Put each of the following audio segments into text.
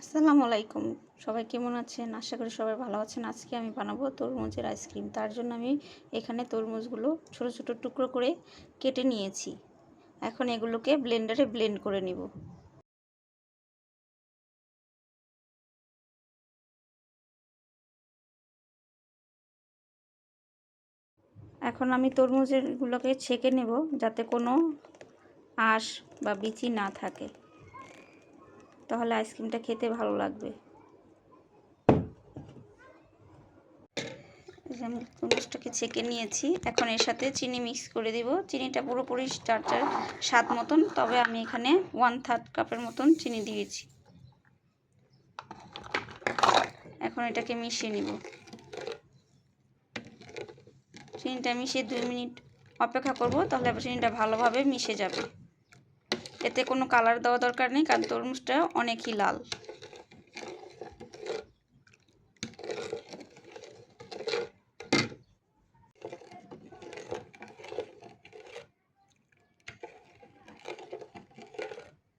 আসসালামু আলাইকুম। সবাই কেমন আছেন? আশা করি সবাই ভালো আছেন। আজকে আমি বানাবো তরমুজের আইসক্রিম। তার জন্য আমি এখানে তরমুজগুলো ছোট ছোট টুকরো করে কেটে নিয়েছি। এখন এগুলোকে ব্লেন্ডারে ব্লেন্ড করে নিব। এখন আমি তরমুজেরগুলোকে ছেঁকে নেব যাতে কোনো আঁশ বা বিচি না থাকে। তাহলে আইসক্রিমটা খেতে ভালো লাগবে। আমি তরমুজটাকে ছেঁকে নিয়েছি। এখন এর সাথে চিনি মিক্স করে দিব। চিনিটা পুরোপুরি স্টার্টার স্বাদ মতন। তবে আমি এখানে ওয়ান থার্ড কাপের মতন চিনি দিয়েছি। এখন এটাকে মিশিয়ে নিব। চিনিটা মিশিয়ে দুই মিনিট অপেক্ষা করব। তাহলে চিনিটা ভালোভাবে মিশে যাবে। এতে কোনো কালার দেওয়া দরকার নেই, কারণ তরমুজটা অনেকই লাল।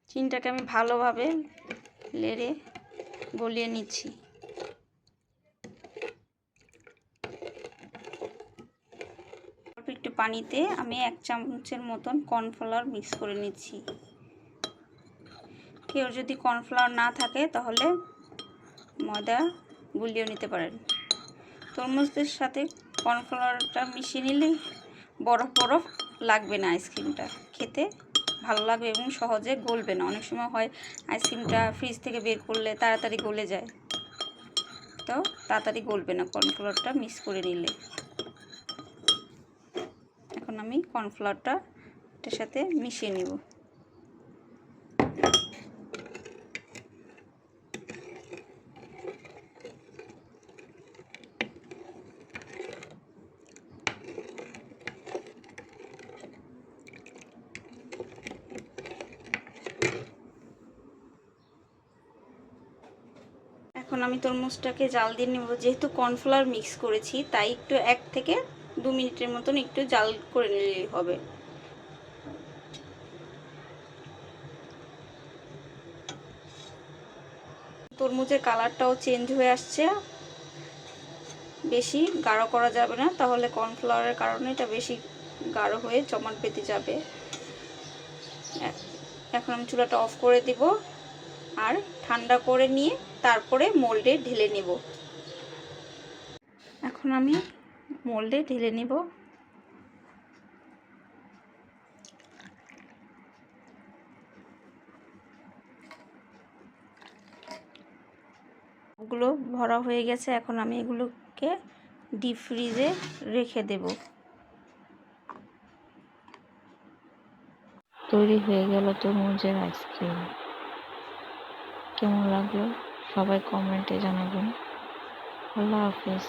চিনটাকে আমি ভালোভাবে লেড়ে গলিয়ে নিচ্ছি। একটু পানিতে আমি এক চামচের মতন কর্নফ্লাওয়ার মিক্স করে নিচ্ছি। কেউ যদি কর্নফ্লাওয়ার না থাকে, তাহলে ময়দা গুলিয়ে নিতে পারেন। তরমুজদের সাথে কর্নফ্লাওয়ারটা মিশিয়ে নিলে বরফ বরফ লাগবে না আইসক্রিমটা। খেতে ভালো লাগবে এবং সহজে গলবে না। অনেক সময় হয় আইসক্রিমটা ফ্রিজ থেকে বের করলে তাড়াতাড়ি গলে যায়। তো তাড়াতাড়ি গলবে না কর্নফ্লাওয়ারটা, মিক্স করে নিলে। এখন আমি কর্নফ্লাওয়ারটা এটার সাথে মিশিয়ে নিব। এখন আমি তরমুজটাকে জাল দিয়ে নেব। যেহেতু কর্নফ্লাওয়ার মিক্স করেছি, তাই একটু এক থেকে দু মিনিটের মতন একটু জাল করে নিলেই হবে। তরমুজের কালারটাও চেঞ্জ হয়ে আসছে। বেশি গাঢ় করা যাবে না, তাহলে কর্নফ্লাওয়ারের কারণে এটা বেশি গাঢ় হয়ে জমাট পেতে যাবে। এখন আমি চুলাটা অফ করে দিব। আর ঠান্ডা করে নিয়ে তারপরে মোল্ডে ঢেলে নেব। এখন আমি মোল্ডে ঢেলে নিব। ওগুলো ভরা হয়ে গেছে, এখন আমি এগুলোকে ডিপ ফ্রিজে রেখে দেব। তৈরি হয়ে গেল তরমুজের আইসক্রিম কেমন লাগল? সবাই কমেন্টে জানাবেন। আল্লাহ হাফেজ।